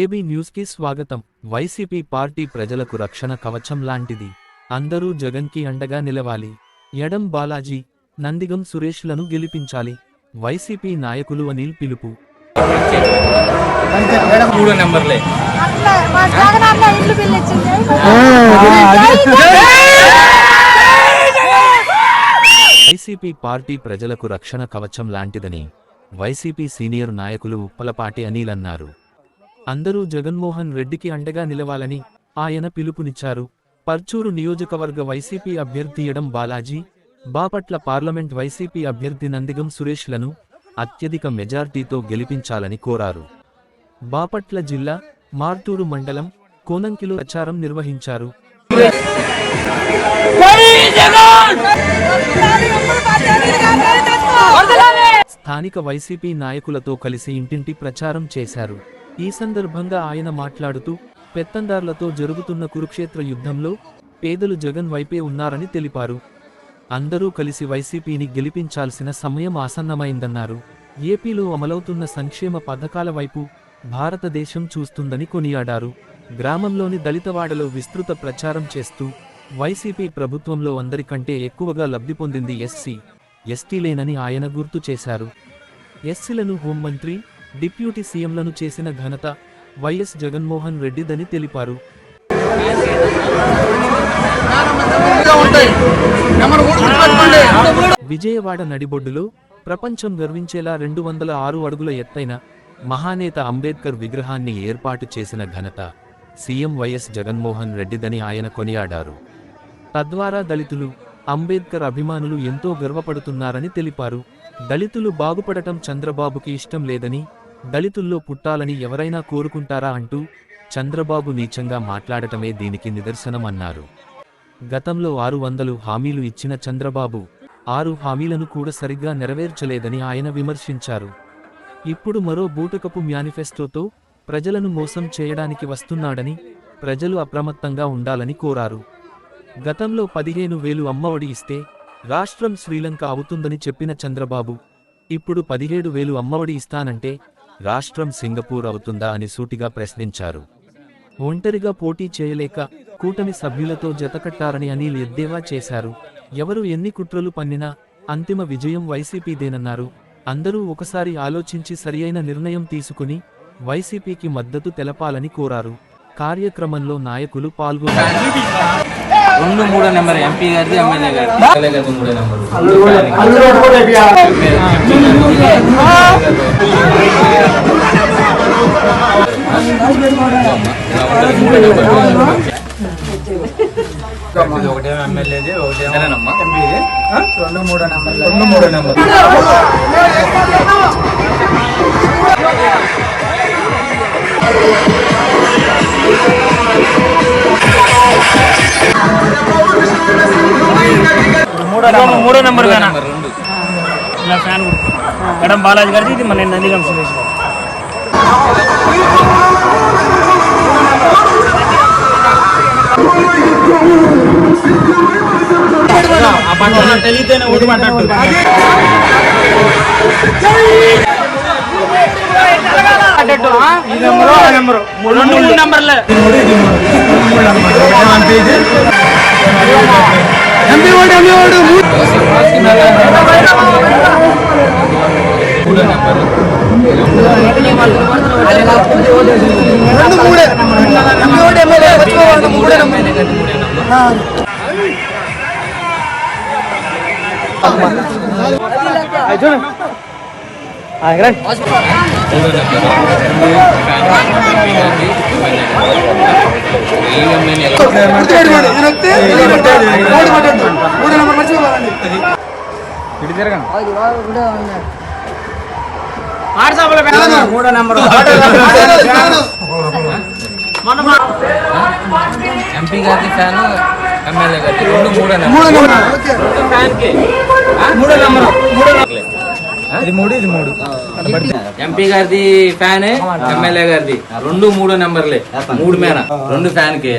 AB న్యూస్కి స్వాగతం. YCP party ప్రజలకు రక్షణ కవచం లాంటిది. అందరూ జగన్కి అండగా నిలవాలి. ఎడం బాలాజీ నందిగం సురేష్లను గెలిపించాలి. వైసీపీ నాయకులు అనిల్ పిలుపు. మూడో నెంబర్లే. వైసీపీ పార్టీ ప్రజలకు రక్షణ కవచం లాంటిదని వైసీపీ సీనియర్ నాయకులు ఉప్పలపాటి అనిల్ అన్నారు. అందరూ జగన్మోహన్ రెడ్డికి అండగా నిలవాలని ఆయన పిలుపునిచ్చారు. పర్చూరు నియోజకవర్గ వైసీపీ అభ్యర్థి ఎడం బాలాజీ బాపట్ల పార్లమెంట్ వైసీపీ అభ్యర్థి నందిగం సురేష్లను అత్యధిక మెజార్టీతో గెలిపించాలని కోరారు. బాపట్ల జిల్లా మార్టూరు మండలం కోనంకిలో ప్రచారం నిర్వహించారు. స్థానిక వైసీపీ నాయకులతో కలిసి ఇంటింటి ప్రచారం చేశారు. ఈ సందర్భంగా ఆయన మాట్లాడుతూ పెత్తందార్లతో జరుగుతున్న కురుక్షేత్ర యుద్ధంలో పేదలు జగన్ వైపే ఉన్నారని తెలిపారు. అందరూ కలిసి వైసీపీని గెలిపించాల్సిన సమయం ఆసన్నమైందన్నారు. ఏపీలో అమలవుతున్న సంక్షేమ పథకాల వైపు భారతదేశం చూస్తుందని కొనియాడారు. గ్రామంలోని దళితవాడలో విస్తృత ప్రచారం చేస్తూ వైసీపీ ప్రభుత్వంలో అందరికంటే ఎక్కువగా లబ్ధి పొందింది ఎస్సీ ఎస్టీలేనని ఆయన గుర్తు చేశారు. ఎస్సీలను హోంమంత్రి డిప్యూటీ సీఎంలను చేసిన ఘనత వైఎస్ జగన్మోహన్ రెడ్డిదని తెలిపారు. విజయవాడ నడిబొడ్డులో ప్రపంచం గర్వించేలా రెండు వందల ఆరు అడుగుల ఎత్తైన మహానేత అంబేద్కర్ విగ్రహాన్ని ఏర్పాటు చేసిన ఘనత సీఎం వైఎస్ జగన్మోహన్ రెడ్డిదని ఆయన కొనియాడారు. తద్వారా దళితులు అంబేద్కర్ అభిమానులు ఎంతో గర్వపడుతున్నారని తెలిపారు. దళితులు బాగుపడటం చంద్రబాబుకి ఇష్టం లేదని దళితుల్లో పుట్టాలని ఎవరైనా కోరుకుంటారా అంటూ చంద్రబాబు నీచంగా మాట్లాడటమే దీనికి నిదర్శనమన్నారు. గతంలో ఆరు వందలు హామీలు ఇచ్చిన చంద్రబాబు ఆరు హామీలను కూడా సరిగ్గా నెరవేర్చలేదని ఆయన విమర్శించారు. ఇప్పుడు మరో బూటకపు మేనిఫెస్టోతో ప్రజలను మోసం చేయడానికి వస్తున్నాడని ప్రజలు అప్రమత్తంగా ఉండాలని కోరారు. గతంలో పదిహేను వేలు అమ్మఒడి ఇస్తే రాష్ట్రం శ్రీలంక అవుతుందని చెప్పిన చంద్రబాబు ఇప్పుడు పదిహేడు వేలు అమ్మఒడి ఇస్తానంటే రాష్ట్రం సింగపూర్ అవుతుందా అని సూటిగా ప్రశ్నించారు ఒంటరిగా పోటీ చేయలేక కూటమి సభ్యులతో జతకట్టారని అనిల్ ఎద్దేవా చేశారు ఎవరు ఎన్ని కుట్రలు పన్నినా అంతిమ విజయం వైసీపీదేనన్నారు అందరూ ఒకసారి ఆలోచించి సరియైన నిర్ణయం తీసుకుని వైసీపీకి మద్దతు తెలపాలని కోరారు కార్యక్రమంలో నాయకులు పాల్గొన్నారు రెండు మూడో నెంబర్ ఎంపీ గారిది ఎమ్మెల్యే గారిది మూడో నెంబర్ ఎమ్మెల్యేది ఎంపీది రెండు మూడో నెంబర్ రెండు మూడో నెంబర్ మూడో నెంబర్ ఫ్యాన్ మేడం బాలాజీ గారిది ఇది మన నందిగం సురేష్ గారు. తెలియతేనే ఓడిపడ్డట్టు ఈ నెంబరు ఆ నెంబరు రెండు మూడు నెంబర్లే మూడో మూడో నెంబర్. ఎంపీ గారి ఫ్యాన్. ఎమ్మెల్యే గారి రెండు మూడో నెంబర్ ఫ్యాన్కి మూడో నెంబర్ మూడో ఇది మూడు ఇది మూడు ఎంపీ గారిది ఫ్యాన్ ఎమ్మెల్యే గారిది రెండు మూడో నెంబర్లే మూడు మేన రెండు ఫ్యాన్కి